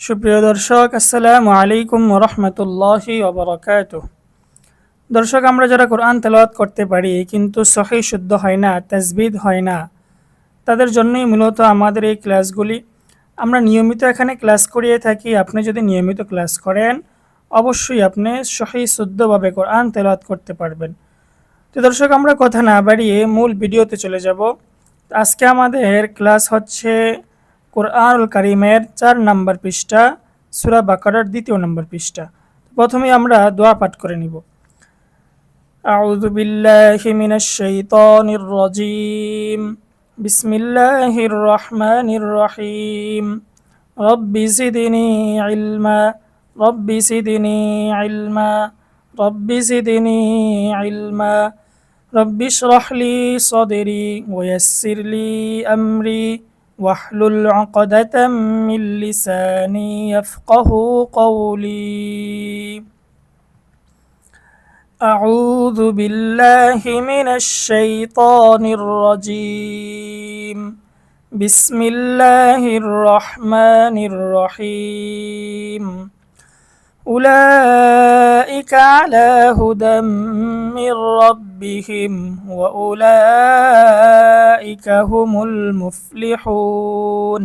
সুপ্রিয় দর্শক, আসসালামু আলাইকুম রহমতুল্লাহি ওবরাকাত দর্শক, আমরা যারা কোরআন তেলাওয়াত করতে পারি, কিন্তু সহি শুদ্ধ হয় না তাজবিদ হয় না, তাদের জন্যই মূলত আমাদের এই ক্লাসগুলি। আমরা নিয়মিত এখানে ক্লাস করিয়ে থাকি, আপনি যদি নিয়মিত ক্লাস করেন, অবশ্যই আপনি সহি শুদ্ধভাবে কোরআন তেলাওয়াত করতে পারবেন। তো দর্শক, আমরা কথা না বাড়িয়ে মূল ভিডিওতে চলে যাব। আজকে আমাদের ক্লাস হচ্ছে কোরআনুল কারিমের চার নম্বর পৃষ্ঠা সুরা বাকারার দ্বিতীয় নম্বর পৃষ্ঠা প্রথমে আমরা দোয়া পাঠ করে নিব أعوذ بالله من الشيطان الرجيم بسم الله الرحمن الرحيم رب زدني علما رب زدني علما رب زدني علما رب اشرح لي صدري ويسر لي أمري واحلل عقدة من لساني يفقه قولي. أعوذ بالله من الشيطان الرجيم. بسم الله الرحمن الرحيم. أولئك على هدى من ربهم وأولئك هم المفلحون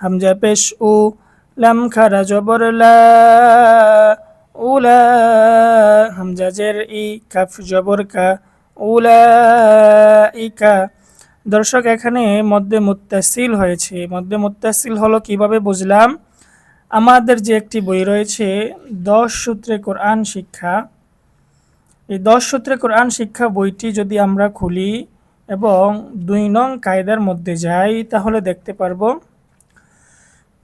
همزة পেশ উ লাম খারা জবর লা উলা হামজা জের ই কাফ জবর কা উলাইকা দর্শক এখানে মধ্যে মুত্তাসিল হয়েছে মধ্যে মুত্তাসিল হলো কিভাবে বুঝলাম আমাদের যে একটি বই রয়েছে দশ সূত্রে কোরআন শিক্ষা এই দশ সূত্রে কোরআন শিক্ষা বইটি যদি আমরা খুলি এবং দুই নং কায়দার মধ্যে যাই, তাহলে দেখতে পারব,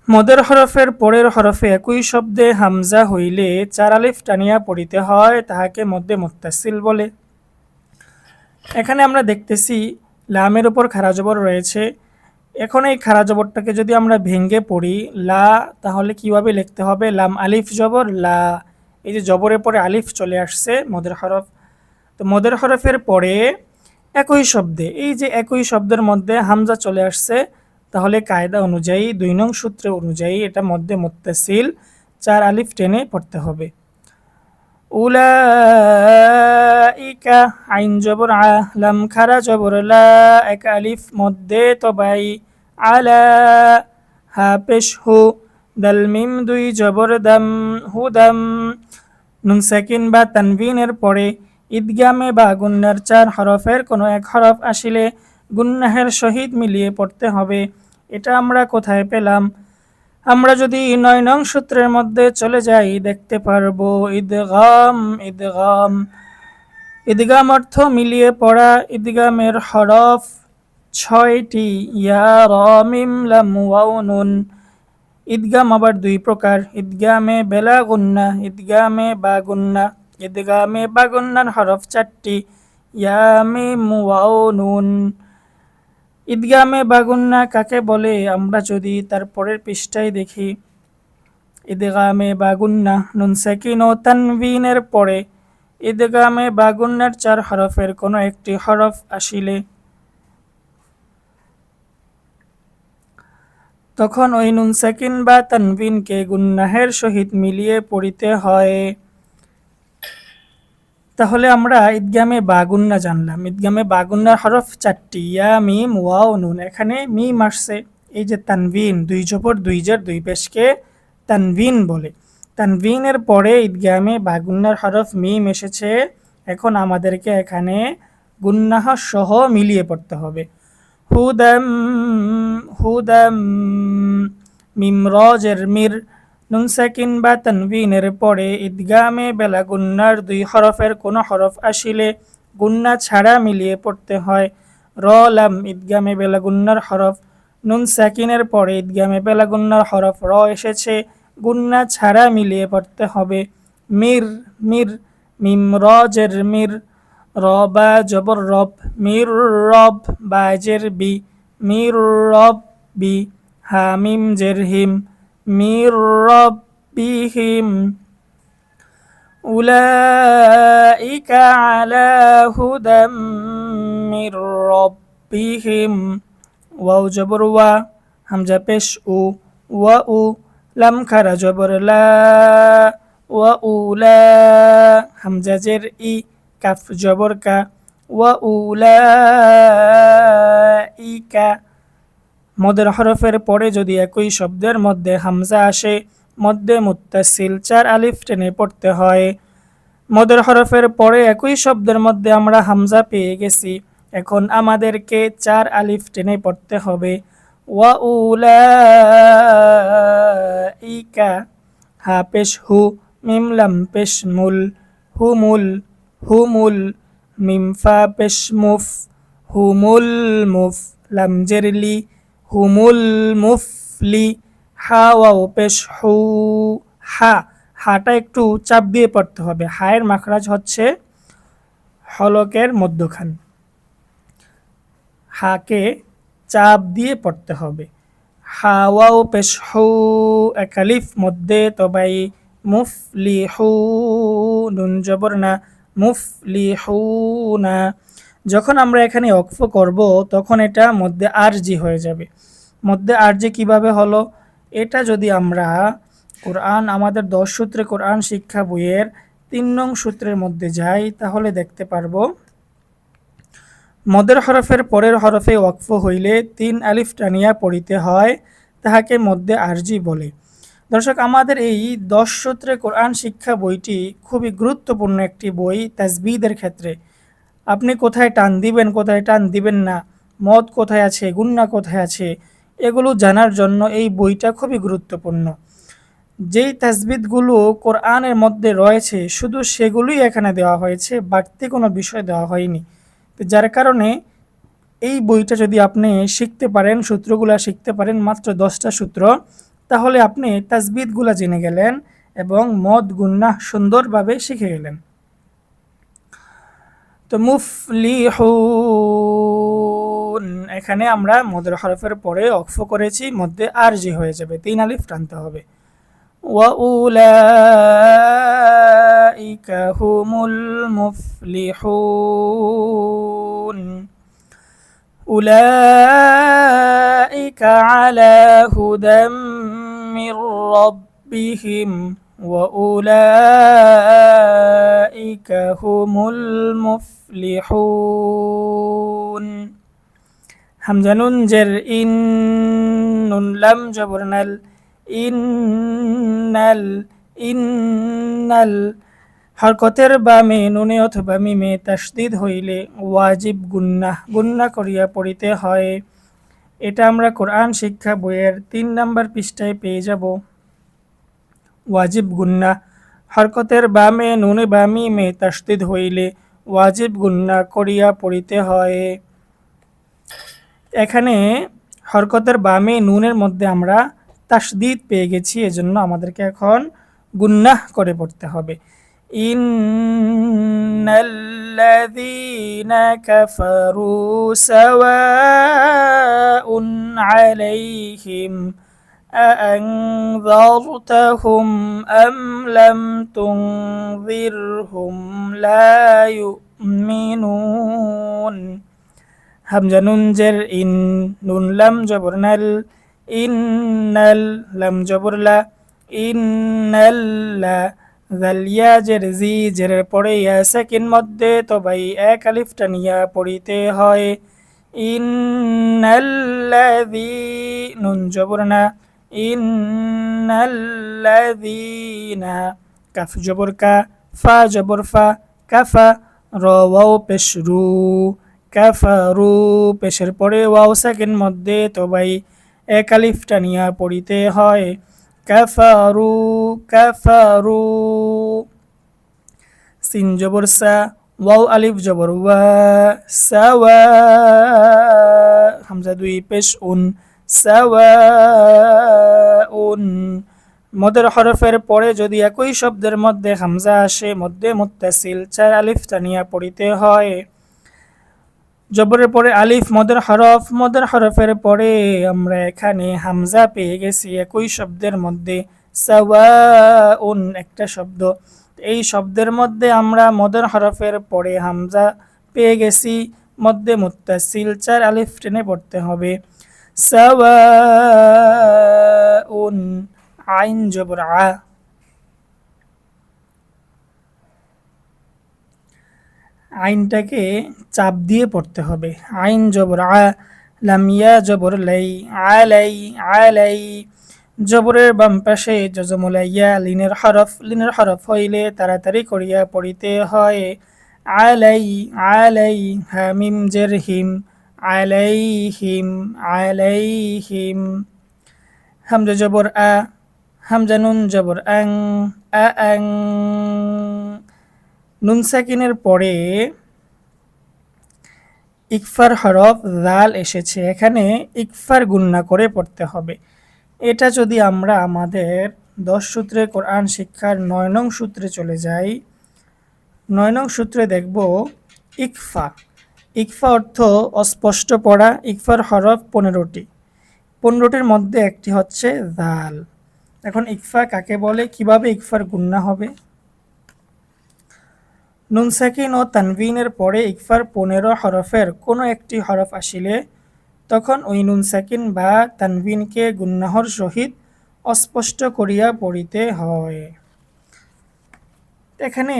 মদের হরফের পরের হরফে একই শব্দে হামজা হইলে চার আলিফ টানিয়া পড়িতে হয়, তাহাকে মধ্যে মুত্তাসিল বলে। এখানে আমরা দেখতেছি লামের উপর খারা জবর রয়েছে। এখন এই খারা জবরটাকে যদি আমরা ভেঙ্গে পড়ি, লা, তাহলে কীভাবে লিখতে হবে? লাম আলিফ জবর, লা। এই যে জবরের পরে আলিফ চলে আসছে, মদের হরফ। তো মদের হরফের পরে একই শব্দে, এই যে একই শব্দের মধ্যে হামজা চলে আসছে, তাহলে কায়দা অনুযায়ী, দুই নং সূত্র অনুযায়ী এটা মধ্যে মুত্তাসিল, চার আলিফ টেনে পড়তে হবে। উলাইকা আইন জবর আ লাম খারা জবর এক আলিফ মধ্যে তবাই আলা হা পেশ হু। দাল মিম দুই জবর দাম হু দাম নুন সেকিন বা তানভিনের পরে ঈদগামে বা গুন্নার চার হরফের কোনো এক হরফ আসিলে গুন্নাহের সহিত মিলিয়ে পড়তে হবে। এটা আমরা কোথায় পেলাম? আমরা যদি নয় নং সূত্রের মধ্যে চলে যাই, দেখতে পারব ঈদগাম ঈদগাম। ঈদগাম অর্থ মিলিয়ে পড়া, ঈদগামের হরফ ছয়টি। ইয়া রমিম লাম ঈদগাম আবার দুই প্রকার। ঈদগামে বেলা গুন্না ঈদগামে বা গুন্না। ঈদগামে বা গুন্নার হরফ চারটি। ইয়ামে মুওয়াও নুন ঈদগামে বাগুন্না কাকে বলে? আমরা যদি তার পরের পৃষ্ঠায় দেখি। ঈদগামে বাগুন্না নুন সেকিন ও তানবিনের পরে। ঈদগামে বাগুন্নার চার হরফের কোনো একটি হরফ আসিলে। তখন ওই নুন সেকিন বা তানবিনকে গুন্নাহের সহিত মিলিয়ে পড়িতে হয়। তাহলে আমরা ঈদগামে বাগুন্না জানলাম। ঈদগামে বাগুন্নার হরফ চারটি, ইয়া, মিম, ওয়াও, নুন। এখানে মিম আসছে। এই যে তানভিন, দুই জবর দুই জের, দুই পেশকে তানভিন বলে। তানভিনের পরে ঈদগামে বাগুন্নার হরফ মিম এসেছে। এখন আমাদেরকে এখানে গুন্নাহ সহ মিলিয়ে পড়তে হবে। হুদাম হুদাম, মিম রজের মির, নুন সাকিন বা তানভিনের পরে ঈদগামে বেলা গুন্নার দুই হরফের কোনো হরফ আসিলে গুন্না ছাড়া মিলিয়ে পড়তে হয়। র, লাম, ঈদগামে বেলা গুন্নার হরফ। নুন সাকিনের পরে ঈদগামে বেলা গুন্নার হরফ র এসেছে, গুন্না ছাড়া মিলিয়ে পড়তে হবে। মির মির, মিম রজের মির র বা জবর রব মির রব বাজের বি মির রব বি হামিম জের হিম من ربهم أولئك على هدى من ربهم ওয়াও জবর ওয়া হামজা পেশ উ ওয়া উ লাম খারা জবর লা ওয়া উলা হামজা জের ই কাফ জবর কা ওয়া উলা ইকা মদের হরফের পরে যদি একই শব্দের মধ্যে হামজা আসে, মধ্যে মুত্তাসিল চার আলিফ টেনে পড়তে হয়। মদের হরফের পরে একই শব্দের মধ্যে আমরা হামজা পেয়ে গেছি। এখন আমাদেরকে চার আলিফ টেনে পড়তে হবে। ওয়া উলা ইকা হা পেশ হু মিমলাম পেশ মুল হুমুল হুমুল মিম ফা পেশ মুফ হুমুল মুফ লাম জেরলি, হুমুল মুফলি হা ওয়াও পেশ হু হা হাটা একটু চাপ দিয়ে পড়তে হবে। হায়ের মাখরাজ হচ্ছে হলকের মধ্যখান। হাকে চাপ দিয়ে পড়তে হবে। হা হাওয়াও পেশ হু একালিফ মধ্যে তবাই মুফলি হু, নুন জবর না মুফলি হু না যখন আমরা এখানে অক্ফ করব, তখন এটা মধ্যে আরজি হয়ে যাবে। মধ্যে আরজি কীভাবে হলো? এটা যদি আমরা কোরআন, আমাদের দশ সূত্রে কোরআন শিক্ষা বইয়ের তিন নং সূত্রের মধ্যে যাই, তাহলে দেখতে পারব। মদের হরফের পরের হরফে ওয়াকফ হইলে তিন আলিফ টানিয়া পড়িতে হয়, তাহাকে মধ্যে আরজি বলে। দর্শক, আমাদের এই দশ সূত্রে কোরআন শিক্ষা বইটি খুবই গুরুত্বপূর্ণ একটি বই তাজবিদের ক্ষেত্রে। আপনি কোথায় টান দিবেন, কোথায় টান দিবেন না, মদ কোথায় আছে, গুন্না কোথায় আছে, এগুলো জানার জন্য এই বইটা খুবই গুরুত্বপূর্ণ। যেই তাজবিদগুলো কোরআনের মধ্যে রয়েছে, শুধু সেগুলোই এখানে দেওয়া হয়েছে, বাড়তি কোনো বিষয় দেওয়া হয়নি। তো যার কারণে এই বইটা যদি আপনি শিখতে পারেন, সূত্রগুলো শিখতে পারেন, মাত্র দশটা সূত্র তাহলে আপনি তাজবিদগুলা জেনে গেলেন এবং মদ গুন্না সুন্দরভাবে শিখে গেলেন। তো মুফলিহুন, এখানে আমরা মদের হরফের পরে অক্ষ করেছি, মধ্যে আরজি হয়ে যাবে, তিন আলিফ টানতে হবে। ওয়াউলাইকা হুমুল উলা উলাইকা আলা হুদাম من ربهم وأولئك هم المفلحون همزة ننجر إن نون لم جبرنا ইন্নাল ইন্নাল হরকতের বামে নুনে অথবা মিমে তাসদিদ হইলে ওয়াজিব গুন্না গুন্না করিয়া পড়িতে হয় এটা আমরা কোরআন শিক্ষা বইয়ের তিন নম্বর পৃষ্ঠায় পেয়ে যাব। ওয়াজিব গুন্না, হরকতের বামে নুনে বামি মে তাসদিদ হইলে ওয়াজিব গুন্না করিয়া পড়িতে হয়। এখানে হরকতের বামে নুনের মধ্যে আমরা তাসদিদ পেয়ে গেছি, এজন্য আমাদেরকে এখন গুন্নাহ করে পড়তে হবে। إن الذين كفروا سواء عليهم أأنذرتهم أم لم تنذرهم لا يؤمنون همزة نون إن نون لم جبرنا إن لم جبر لا إن لا জালিয়া জের জি জেরের পরে ইয়া সেকেন্ড মধ্যে তো ভাই এক আলিফ টানিয়া পড়িতে হয়। ইন্নাল্লাযী নুন জবর জবরনা ইন্নাল্লাযীনা কাফ জবর কা, ফা জবর ফা, কাফা র ওয়াও পেশ রু কাফারু পেশের পরে ওয়াও সেকেন্ড মধ্যে তো ভাই এক আলিফ পড়িতে হয়। কাফারু কাফারু সিন জবর সা ওয়াও আলিফ জবর ওয়া সাওয়া হামজা দুই পেশ উন সাওয়া উন মদের হরফের পরে যদি একই শব্দের মধ্যে হামজা আসে, মধ্যে মুত্তাসিল চার আলিফ টানিয়া পড়িতে হয়। জবরের পরে আলিফ, মদের হরফ, মদের হরফের পরে আমরা এখানে হামজা পেয়ে গেছি একই শব্দের মধ্যে। সাওয়াউন একটা শব্দ। এই শব্দের মধ্যে আমরা মদের হরফের পরে হামজা পেয়ে গেছি, মধ্যে মুত্তাসিল, চার আলিফ টেনে পড়তে হবে। সাওয়াউন, আইন জবর আ। আইনটাকে চাপ দিয়ে পড়তে হবে। আইন জবর, আ লামিয়া জবর, লাই আলাই আলাই জবরের বাম পাশে জজমুলাইয়া লিনের হরফ লিনের হরফ হইলে তাড়াতাড়ি করিয়া পড়িতে হয়। আলাই আলাই হামিম, জের, হিম আলাইহিম আলাইহিম হামজা জবর, আ, হামজা নুন জবর, আং, আ, আং। নুন সাকিনের পরে ইকফার হরফ জাল এসেছে। এখানে ইকফার গুন্না করে পড়তে হবে। এটা যদি আমরা আমাদের দশ সূত্রে কোরআন শিক্ষার নয় নং সূত্রে চলে যাই, নয় নং সূত্রে দেখব ইকফা। ইকফা অর্থ অস্পষ্ট পড়া, ইকফার হরফ পনেরোটি। পনেরোটির মধ্যে একটি হচ্ছে জাল এখন ইকফা কাকে বলে? কীভাবে ইকফার গুন্না হবে? নুন সাকিন ও তানভিনের পরে ইকফার পনেরো হরফের কোনো একটি হরফ আসিলে, তখন ওই নুনসাকিন বা তানভিনকে গুন্নাহর সহিত অস্পষ্ট করিয়া পড়িতে হয়। এখানে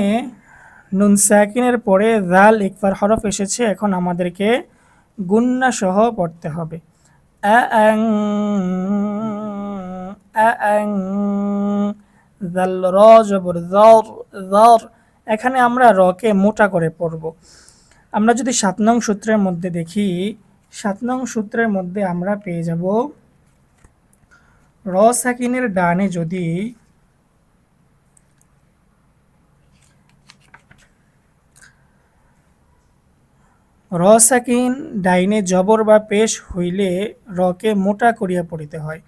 নুনসাকিনের পরে জাল ইকফার হরফ এসেছে, এখন আমাদেরকে গুন্না সহ পড়তে হবে। আ আং জাল র, জবর জর জর এখানে আমরা রকে মোটা করে পড়ব। আমরা যদি সাত নং সূত্রের মধ্যে দেখি, সাত নং সূত্রের মধ্যে আমরা পেয়ে যাব র সাকিনের ডানে যদি র সাকিন ডাইনে জবর বা পেশ হইলে রকে মোটা করিয়া পড়িতে হয়।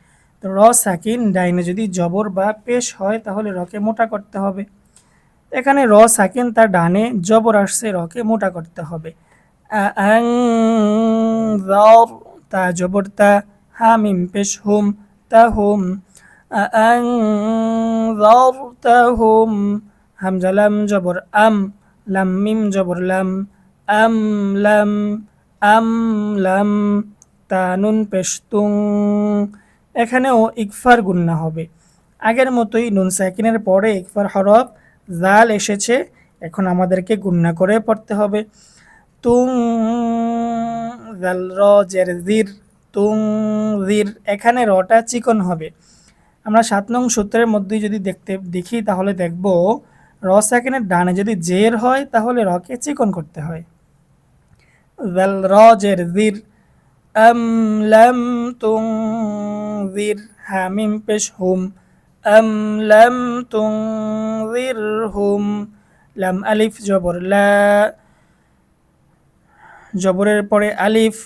তো র সাকিন ডাইনে যদি জবর বা পেশ হয়, তাহলে রকে মোটা করতে হবে। এখানে র সাকিন তার ডানে, জবর আসছে রকে, মোটা করতে হবে। তা জবর, তা হামিম, পেশ হুম, তা হুম। তা হুম। হামজালাম জবর, আম। লাম, মিম, জবর, লাম। আম লাম আম, লাম। তানুন পেশতুং এখানেও ইকফার গুন্না হবে। আগের মতোই নুন সাকিনের পরে ইকফার হরফ জাল এসেছে, এখন আমাদেরকে গুন্না করে পড়তে হবে। তুং জাল র, জের, জির, তুং জির, এখানে রটা চিকন হবে। আমরা সাত নং সূত্রের মধ্যেই যদি দেখতে দেখি, তাহলে দেখব র সেকেন্ডের ডানে যদি জের হয়, তাহলে রকে চিকন করতে হয়। জাল র, জের, জির, আম, লাম, তুং, জির, হামিম, পেশ, হুম। أم لم تنذرهم লাম আলিফ জবর লা জবরের পরে আলিফ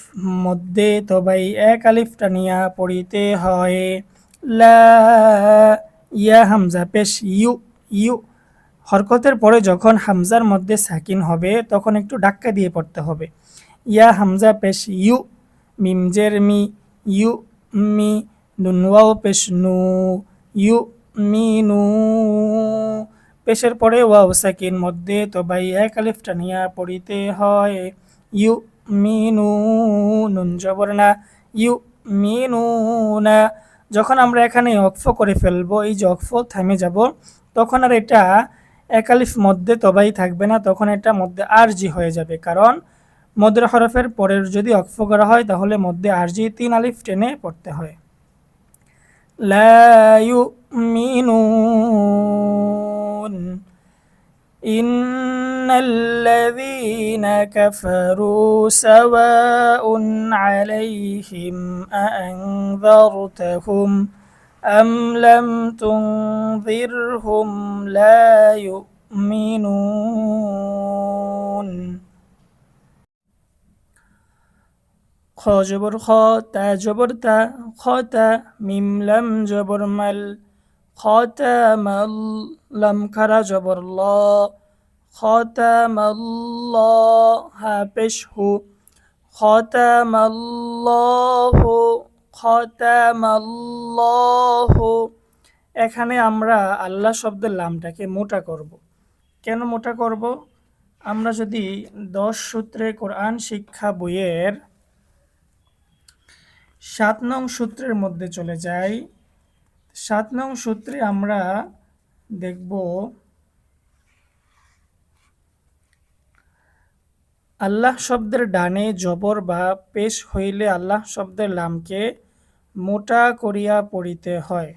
মধ্যে তবাই এক আলিফ টানিয়া পড়িতে হয় লা ইয়া হামজা পেশ ইউ ইউ হরকতের পরে যখন হামজার মধ্যে সাকিন হবে তখন একটু ডাক্কা দিয়ে পড়তে হবে ইয়া হামজা পেশ ইউ মিমজের মি ইউ মি নুনওয়াও পেশ নু ইউ মিনু পেশের পরে ওয়াও সাকিন মধ্যে তো বাই এক আলিফ টানিয়া পড়িতে হয়। ইউ মিনু নুন জবর না। ইউ মিনু না যখন আমরা এখানে অক্ফ করে ফেলব, এই যে অক্ফ থামে যাব, তখন আর এটা এক আলিফ মধ্যে তবাই থাকবে না, তখন এটা মধ্যে আরজি হয়ে যাবে। কারণ মদ্রা হরফের পরের যদি অক্ফ করা হয়, তাহলে মধ্যে আরজি তিন আলিফ টেনে পড়তে হয়। لا يؤمنون. إن الذين كفروا سواء عليهم أأنذرتهم أم لم تنذرهم لا يؤمنون. খ জবর খ তা জবর তা, খ তা মিম লাম জবর মাল, খ তা মাল লাম খারা জবর ল, খ তা মাল হা পেশ হু, খ তা হু, খ তা হু এখানে আমরা আল্লাহ শব্দের লামটাকে মোটা করব। কেন মোটা করব আমরা যদি দশ সূত্রে কোরআন শিক্ষা বইয়ের সাত নং সূত্রের মধ্যে চলে যাই। সাত নং সূত্রে আমরা দেখব, আল্লাহ শব্দের ডানে জবর বা পেশ হইলে আল্লাহ শব্দের লামকে মোটা করিয়া পড়িতে হয়।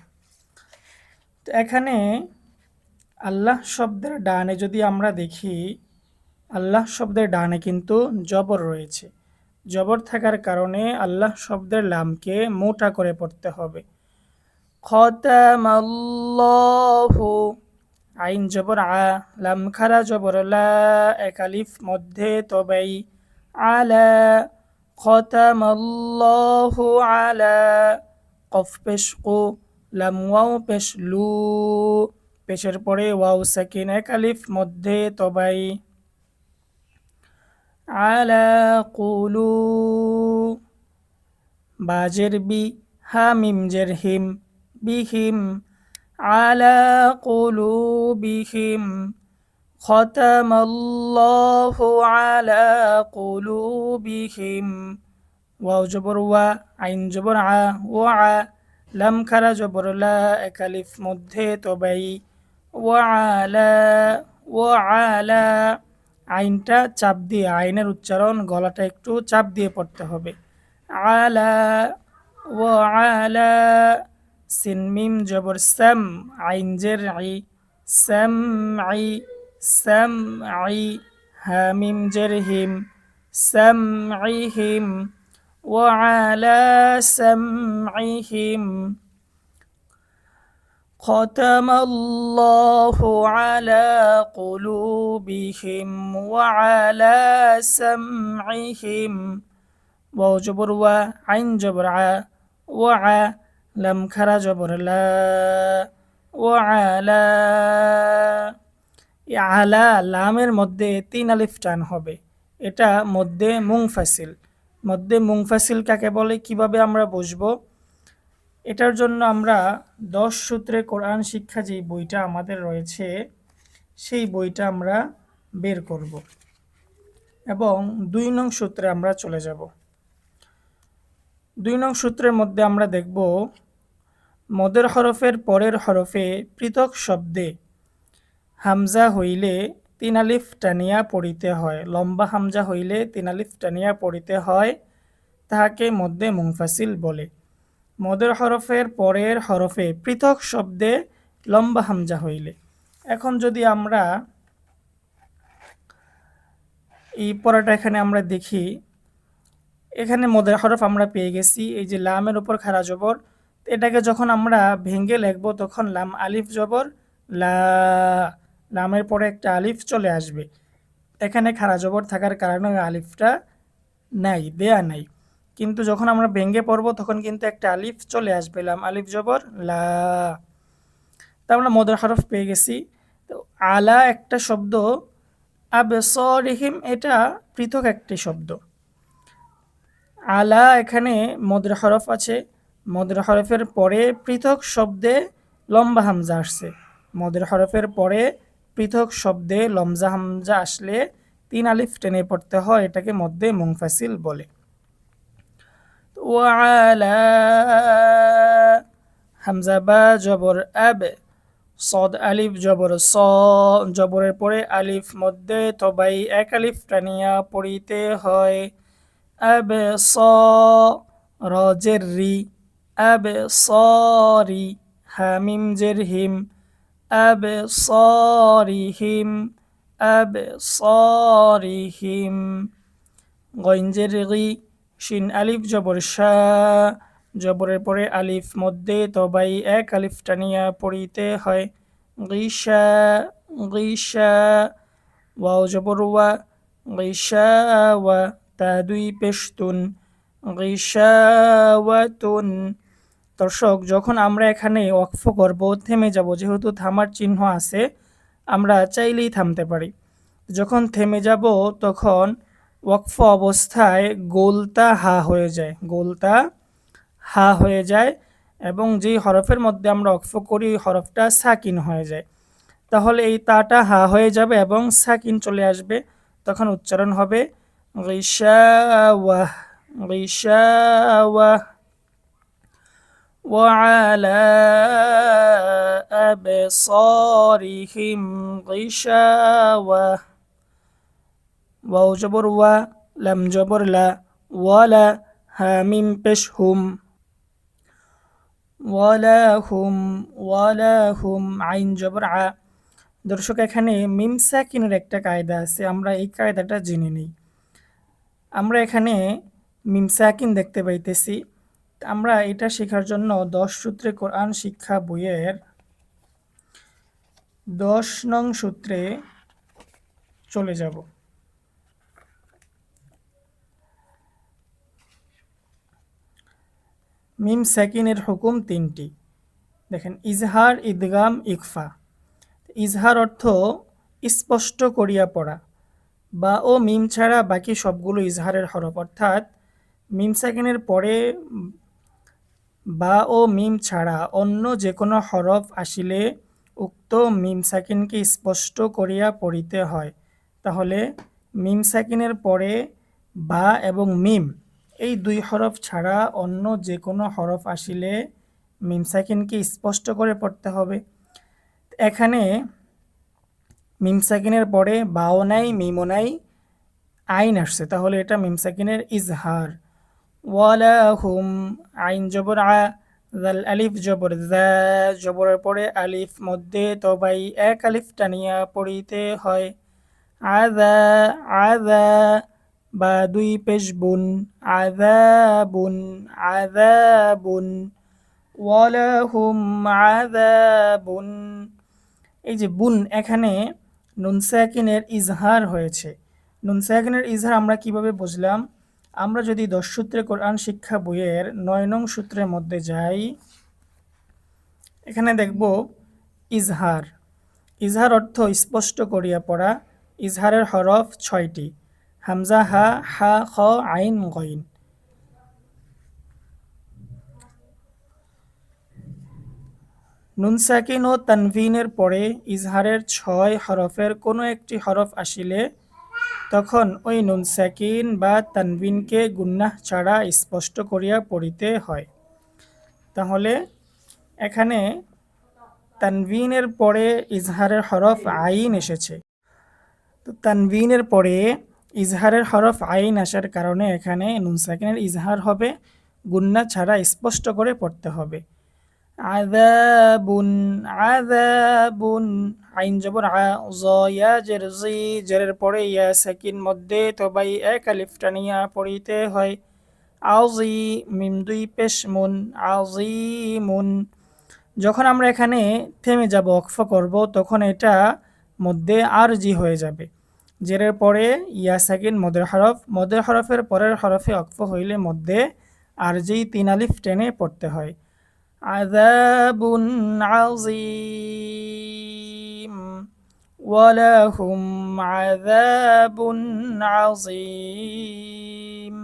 তো এখানে আল্লাহ শব্দের ডানে যদি আমরা দেখি, আল্লাহ শব্দের ডানে কিন্তু জবর রয়েছে। জবর থাকার কারণে আল্লাহ শব্দের লামকে মোটা করে পড়তে হবে। আইন জবর আ লাম খারা জবর লা একালিফ মধ্যে তবাই। আলা, খতামাল্লাহু আলা। কফ পেশ কু লাম ওয়াও পেশ লু পেশের পরে ওয়াও সাকিন একালিফ মধ্যে তবাই। আলা কুলু বাজের বি হামিম জের হিম বিহিম আলা কুলুবিহিম ختم الله على قلوبهم ওয়াও জবর ওয়া আইন জবর আ ও আ লাম খারা জবর লা একালিফ মধ্যে তবাই ওয়া আলা ওয়া আলা আইনটা চাপ দিয়ে আইনের উচ্চারণ গলাটা একটু চাপ দিয়ে পড়তে হবে আলা ও আলা সিন মিম জবর সাম আইন জের I some I some I হা মিম জের হিম সাম আই হিম وعلى سمعهم ختم الله على قلوبهم وعلى سمعهم واو جبر و عين جبر ع وع لم خرا جبر لا وعلى আলা লামের মধ্যে তিন আলিফ টান হবে এটা মধ্যে মুংফাসিল মধ্যে মুংফাসিল কাকে বলে কিভাবে আমরা বুঝবো এটার জন্য আমরা দশ সূত্রে কোরআন শিক্ষা যেই বইটা আমাদের রয়েছে, সেই বইটা আমরা বের করব। এবং দুই নং সূত্রে আমরা চলে যাব। দুই নং সূত্রের মধ্যে আমরা দেখব, মদের হরফের পরের হরফে পৃথক শব্দে হামজা হইলে তিন আলিফ টানিয়া পড়িতে হয়, লম্বা হামজা হইলে তিন আলিফ টানিয়া পড়িতে হয়, তাহাকে মধ্যে মুংফাসিল বলে। মদের হরফের পরের হরফে পৃথক শব্দে লম্বা হামজা হইলে। এখন যদি আমরা এই পড়াটা এখানে আমরা দেখি, এখানে মদের হরফ আমরা পেয়ে গেছি, এই যে লামের উপর খারা জবর। এটাকে যখন আমরা ভেঙ্গে লিখব, তখন লাম আলিফ জবর, লা লামের পরে একটা আলিফ চলে আসবে। এখানে খারা জবর থাকার কারণে আলিফটা নাই, দেয়া নাই। কিন্তু যখন আমরা ভেঙ্গে পড়ব, তখন কিন্তু একটা আলিফ চলে আসবে, লাম, আলিফ জবর, লা। তা আমরা মদের হরফ পেয়ে গেছি। তো আলা একটা শব্দ, আবেসরিহিম এটা পৃথক একটি শব্দ। আলা এখানে মদের হরফ আছে, মদের হরফের পরে পৃথক শব্দে লম্বা হামজা আসছে। মদের হরফের পরে পৃথক শব্দে লমজা হামজা আসলে তিন আলিফ টেনে পড়তে হয়, এটাকে মধ্যে মুংফাসিল বলে। وعلى হামজা বা জবর আব সদ আলিফ জবর স জবরের পরে আলিফ মধ্যে তবাই এক আলিফ টানিয়া পড়িতে হয় আব স রজের রি আব সরি হামিম জের হিম আব সরিহিম আব সরিহিম গঞ্জের রি শিন আলিফ জবর শাহ। জবরের পরে আলিফ মধ্যে তবাই এক, আলিফ টানিয়া পড়িতে হয়। গিসা গিসা ওয়াও জবর ওয়া গিসা ওয়া, তা দুই পেশতুন গিসাওয়াতুন দর্শক, যখন আমরা এখানে ওয়াকফ করব, থেমে যাব, যেহেতু থামার চিহ্ন আছে, আমরা চাইলেই থামতে পারি। যখন থেমে যাব, তখন ওয়াকফ অবস্থায় গোলতা হা হয়ে যায় গোলতা হা হয়ে যায় এবং যেই হরফের মধ্যে আমরা ওয়াকফ করি ওই হরফটা সাকিন হয়ে যায় তাহলে এই তাটা হা হয়ে যাবে এবং সাকিন চলে আসবে তখন উচ্চারণ হবে রিসাওয়াহ রিসাওয়াহ وعلى أبصارهم غشاوة ওয়াও জবর ওয়া লাম জবর লা ওয়ালা হামিম পেশ হুম ওয়ালা হুম ওয়ালা হুম আইন জবর আ দর্শক, এখানে মিম সাকিনের একটা কায়দা আছে, আমরা এই কায়দাটা জেনে নিই। আমরা এখানে মিম সাকিন দেখতে পাইতেছি। আমরা এটা শেখার জন্য দশ সূত্রে কোরআন শিক্ষা বইয়ের দশ নং সূত্রে চলে যাব। মিম সাকিনের হুকুম তিনটি। দেখেন, ইজহার ঈদগাম ইকফা। ইজহার অর্থ স্পষ্ট করিয়া পড়া বা ও মিম ছাড়া বাকি সবগুলো ইজহারের হরফ। অর্থাৎ মিম সাকিনের পরে বা ও মিম ছাড়া অন্য যে কোনো হরফ আসিলে উক্ত মিম সাকিনকে স্পষ্ট করিয়া পড়িতে হয়। তাহলে মিম সাকিনের পরে বা এবং মিম এই দুই হরফ ছাড়া অন্য যে কোনো হরফ আসিলে মিম সাকিনকে স্পষ্ট করে পড়তে হবে। এখানে মিম সাকিনের পরে বাও নাই, মিমও নাই, আইন আসছে। তাহলে এটা মিম সাকিনের ইজহার। ওয়ালা হুম আইন জবর আ জাল আলিফ জবর জা, জবরের পরে আলিফ মধ্যে তবাই এক আলিফ টানিয়া পড়িতে হয়। আদা আদা বা দুই পেশ বুন আদাবুন আদাবুন ওয়ালাহুম আদাবুন এই যে বুন, এখানে নুনসাকিনের ইজহার হয়েছে। নুনসাকিনের ইজহার আমরা কীভাবে বুঝলাম? আমরা যদি দশ সূত্রে কোরআন শিক্ষা বইয়ের নয় নং সূত্রের মধ্যে যাই, এখানে দেখব ইজহার। ইজহার অর্থ স্পষ্ট করিয়া পড়া। ইজহারের হরফ ছয়টি। হামজা হা হা, খ, আইন, গইন। নুন সাকিন ও তানভিনের পরে ইজহারের ছয় হরফের কোনো একটি হরফ আসিলে তখন ওই নুন সাকিন বা তানভিনকে গুন্নাহ ছাড়া স্পষ্ট করিয়া পড়িতে হয়। তাহলে এখানে তানভিনের পরে ইজহারের হরফ আইন এসেছে। তো তানভিনের পরে ইজহারের হরফ আইন আসার কারণে এখানে নুন সাকিনের ইজহার হবে। গুন্না ছাড়া স্পষ্ট করে পড়তে হবে। আদাবুন আদাবুন আইন জবর ইয়া, জের, জি, জেরের পরে ইয়া, সাকিন মধ্যে তবাই, এক, আলিফ টানিয়া পড়িতে হয়। আউজি, মিম, দুই, পেশ, মুন মুন। যখন আমরা এখানে থেমে যাব, অক্ফ করব, তখন এটা মধ্যে আর জি হয়ে যাবে। জেরের পরে ইয়া সাকিন মদের হরফ মদের হরফের পরের হরফে অক্ফ হইলে মধ্যে আর যেই তিন আলিফ টেনে পড়তে হয় আযাবুন আযীম ওয়ালাহুম আযাবুন আযীম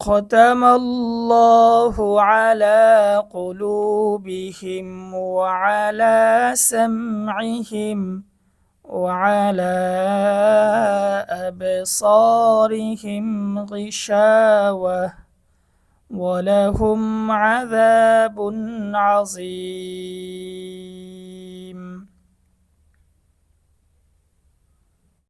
ختم الله على قلوبهم وعلى سمعهم وعلى أبصارهم غشاوة ولهم عذاب عظيم.